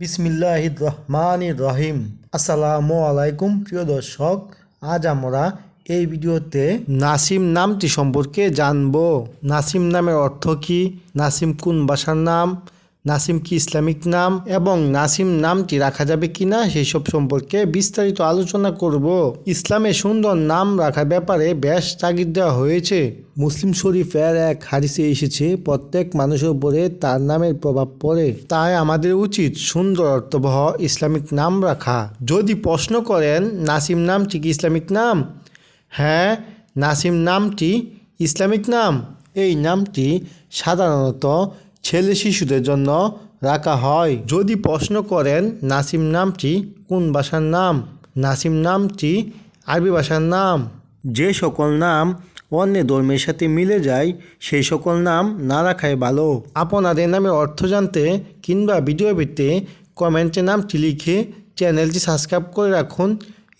বিসমিল্লাহ রহমান রহিম আসসালামু আলাইকুম প্রিয় দর্শক, আজ আমরা এই ভিডিওতে নাসিম নামটি সম্পর্কে জানব। নাসিম নামের অর্থ কি? নাসিম কোন বাসার নাম? নাসিম কি ইসলামিক নাম এবং নাসিম নামটি রাখা যাবে কিনা সেই সব সম্পর্কে বিস্তারিত আলোচনা করব। ইসলামে সুন্দর নাম রাখার ব্যাপারে বেশ তাগিদ দেওয়া হয়েছে। মুসলিম শরীফের এক হাদিসে এসেছে, প্রত্যেক মানুষের উপরে তার নামের প্রভাব পড়ে। তাই আমাদের উচিত সুন্দর অর্থবহ ইসলামিক নাম রাখা। যদি প্রশ্ন করেন, নাসিম নামটি কি ইসলামিক নাম? হ্যাঁ নাসিম নামটি ইসলামিক নাম। এই নামটি সাধারণত ছেলে শিশুদের জন্য রাখা হয়। যদি প্রশ্ন করেন, নাসিম নামটি কোন ভাষার নাম? নাসিম নামটি আরবি ভাষার নাম। যে সকল নাম অন্য ধর্মের সাথে মিলে যায়, সেই সকল নাম না রাখাই ভালো। আপনাদের নামের অর্থ জানতে কিংবা ভিডিও পেতে কমেন্টে নামটি লিখে চ্যানেলটি সাবস্ক্রাইব করে রাখুন।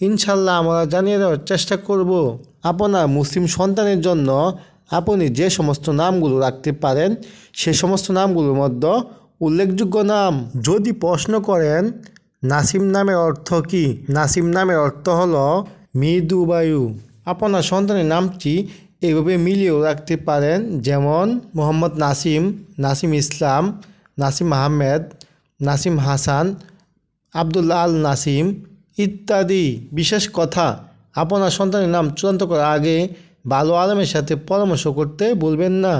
ইনশাল্লাহ আমরা জানিয়ে দেওয়ার চেষ্টা করব। আপনার মুসলিম সন্তানের জন্য আপনি যে সমস্ত নামগুলো রাখতে পারেন, সে সমস্ত নামগুলোর মধ্যে উল্লেখযোগ্য নাম। যদি প্রশ্ন করেন, নাসিম নামের অর্থ কি? নাসিম নামের অর্থ হলো মৃদু বায়ু। আপনার সন্তানের নামটি এইভাবে মিলিয়েও রাখতে পারেন, যেমন মোহাম্মদ নাসিম নাসিম ইসলাম, নাসিম আহমেদ, নাসিম হাসান, আবদুল্লাহ আল নাসিম ইত্যাদি। বিশেষ কথা, আপনার সন্তানের নাম চূড়ান্ত করার আগে ভালো আলমের সাথে পরামর্শ করতে বলবেন না।